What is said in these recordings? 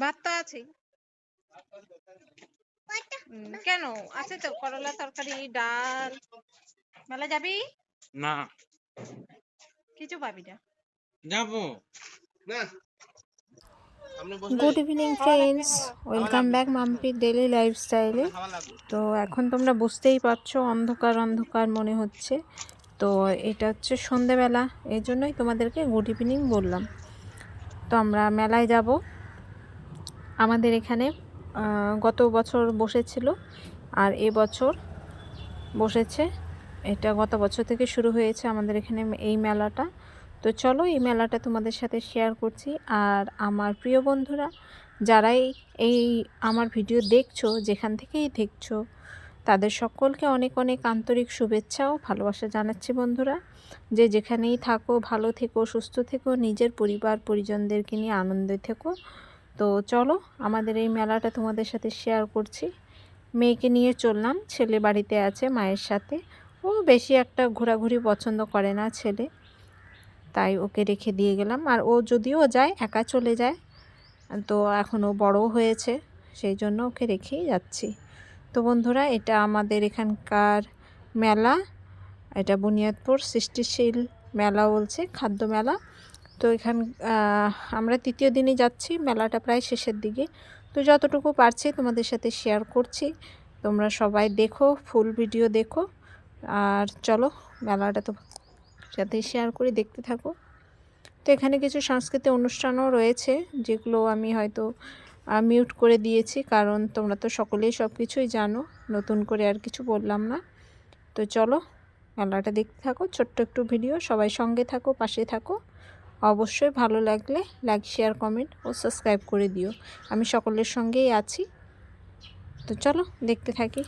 ভাত তো আছে কেন? আছে তো করলা তরকারি ডাল। মেলা যাবি? না। কিছু পাবি না। যাব। Good evening friends welcome back মাম্পির daily লাইফস্টাইলে তো এখন তোমরা বুঝতেই পারছ অন্ধকার অন্ধকার মনে হচ্ছে। তো এটা হচ্ছে সন্ধেবেলা এই জন্যই তোমাদেরকে গুড ইভিনিং বললাম। তো আমরা মেলায় যাব। আমাদের এখানে গত বছর বসেছিল আর এ বছর বসেছে। এটা গত বছর থেকে শুরু হয়েছে আমাদের এখানে এই মেলাটা। তো চলো এই মেলাটা তোমাদের সাথে শেয়ার করছি। আর আমার প্রিয় বন্ধুরা, যারাই এই আমার ভিডিও দেখছ, যেখান থেকেই দেখছ তাদের সকলকে অনেক অনেক আন্তরিক শুভেচ্ছা ও ভালোবাসা জানাচ্ছি বন্ধুরা। যে যেখানেই থাকো, ভালো থেকো, সুস্থ থেকো, নিজের পরিবার, পরিজনদেরকে নিয়ে আনন্দে থেকো। তো চলো, আমাদের এই মেলাটা তোমাদের সাথে শেয়ার করছি। মেয়েকে নিয়ে চললাম, ছেলে বাড়িতে আছে মায়ের সাথে। ও বেশি একটা ঘোরাঘুরি পছন্দ করে না ছেলে। তাই ওকে রেখে দিয়ে গেলাম। আর ও যদিও যায়, একা চলে যায়, তো এখনও বড়ও হয়েছে, সেই জন্য ওকে রেখেই যাচ্ছি। তো বন্ধুরা, এটা আমাদের এখানকার মেলা। এটা বুনিয়াদপুর সৃষ্টিশীল মেলা বলছে, খাদ্য মেলা। তো এখান আমরা তৃতীয় দিনে যাচ্ছি, মেলাটা প্রায় শেষের দিকে। তো যতটুকু পারছি তোমাদের সাথে শেয়ার করছি। তোমরা সবাই দেখো ফুল ভিডিও দেখো। আর চলো, মেলাটা তো সাথে শেয়ার করে, দেখতে থাকো। তো এখানে কিছু সাংস্কৃতিক অনুষ্ঠানও রয়েছে, যেগুলো আমি হয়তো মিউট করে দিয়েছি, কারণ তোমরা তো সকলেই সব কিছুই জানো। নতুন করে আর কিছু বললাম না। তো চলো মেলাটা দেখতে থাকো, ছোট্ট একটু ভিডিও সবাই সঙ্গে থাকো, পাশে থাকো। অবশ্যই ভালো লাগলে লাইক শেয়ার কমেন্ট ও সাবস্ক্রাইব করে দিও। আমি সকলের সঙ্গেই আছি। তো চলো, দেখতে থাকি।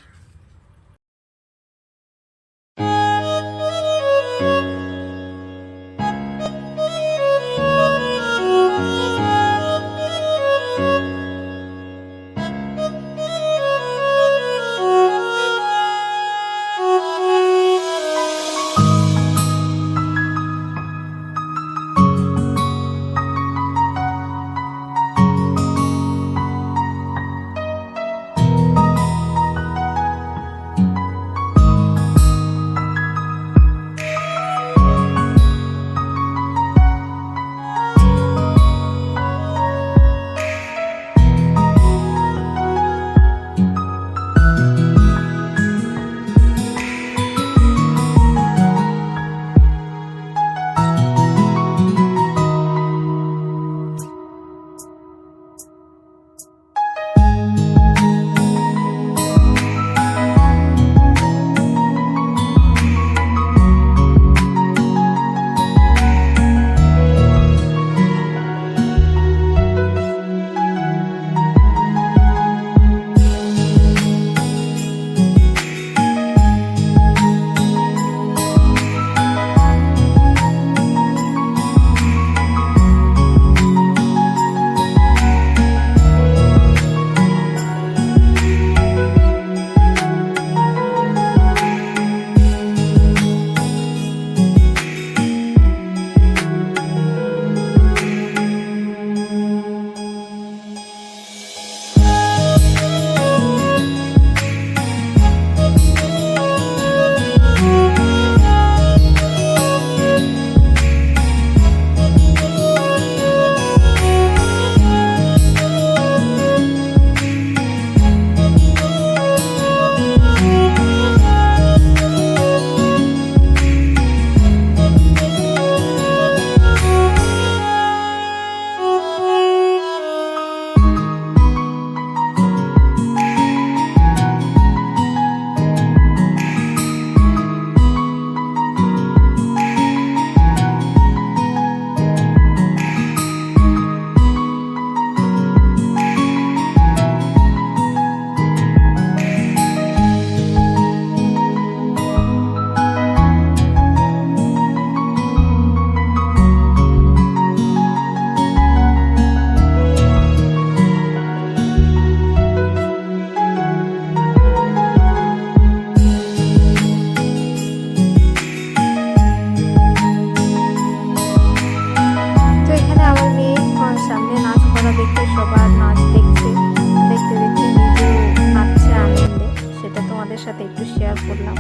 শেয়ার করলাম।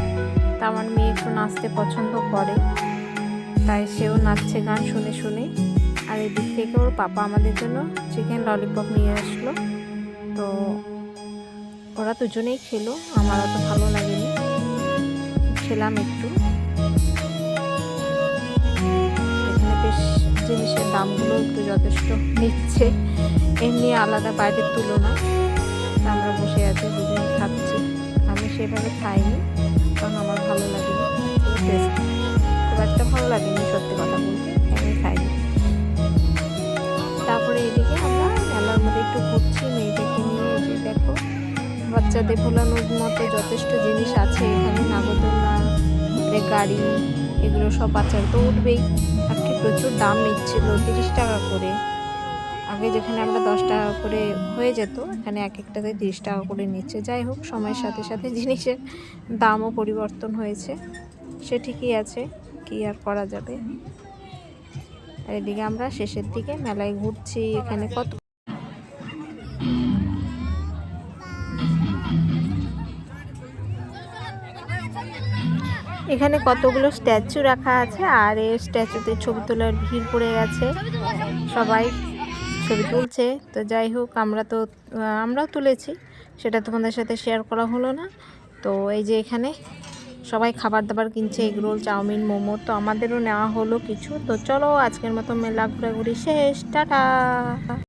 তা আমার মেয়ে একটু নাচতে পছন্দ করে, তাই সেও নাচছে গান শুনে শুনে। আর এদিক থেকে ওর পাপা আমাদের জন্য চিকেন ললিপপ নিয়ে আসলো। তো ওরা দুজনেই খেলো আমার অত ভালো লাগেনি। খেলাম একটু। বেশ জিনিসের দামগুলো একটু যথেষ্ট নিচ্ছে। এমনি আলাদা বাইরের তুলনা। আমরা বসে আছি, দুজন খাচ্ছি। সেভাবে খাইনি কারণ আমার ভালো লাগেনি। খুব একটা ভালো লাগেনি, সত্যি কথা বলতে। আমি খাইনি। তারপরে এদিকে আমরা মেলার মধ্যে একটু ঘুরছি, মেয়েদেরকে নিয়ে যে দেখো, বাচ্চাদের ভোলানোর মতো যথেষ্ট জিনিস আছে এখানে, নাগরদোলনা, তারপরে গাড়ি, এগুলো সব বাচ্চারা তো উঠবেই। আর কি প্রচুর দাম নিচ্ছিল তিরিশ টাকা করে। আগে যেখানে আমরা দশ টাকা করে হয়ে যেত, এখানে এক একটাতে তিরিশ টাকা করে নিচ্ছে। যাই হোক, সময়ের সাথে সাথে জিনিসের দামও পরিবর্তন হয়েছে। সে ঠিকই আছে, কি আর করা যাবে? এদিকে আমরা শেষের দিকে মেলায় ঘুরছি, এখানে কত এখানে কতগুলো স্ট্যাচু রাখা আছে, আর এই স্ট্যাচুতে ছবি তোলার ভিড় পড়ে গেছে। সবাই ছবি তুলছে। তো যাই হোক, আমরা তো আমরাও তুলেছি। সেটা তোমাদের সাথে শেয়ার করা হলো না। তো এই যে এখানে সবাই খাবার দাবার কিনছে, এগ রোল, চাউমিন, মোমো, তো আমাদেরও নেওয়া হলো কিছু। তো চলো, আজকের মতো মেলা ঘোরাঘুরি শেষ। টাটা!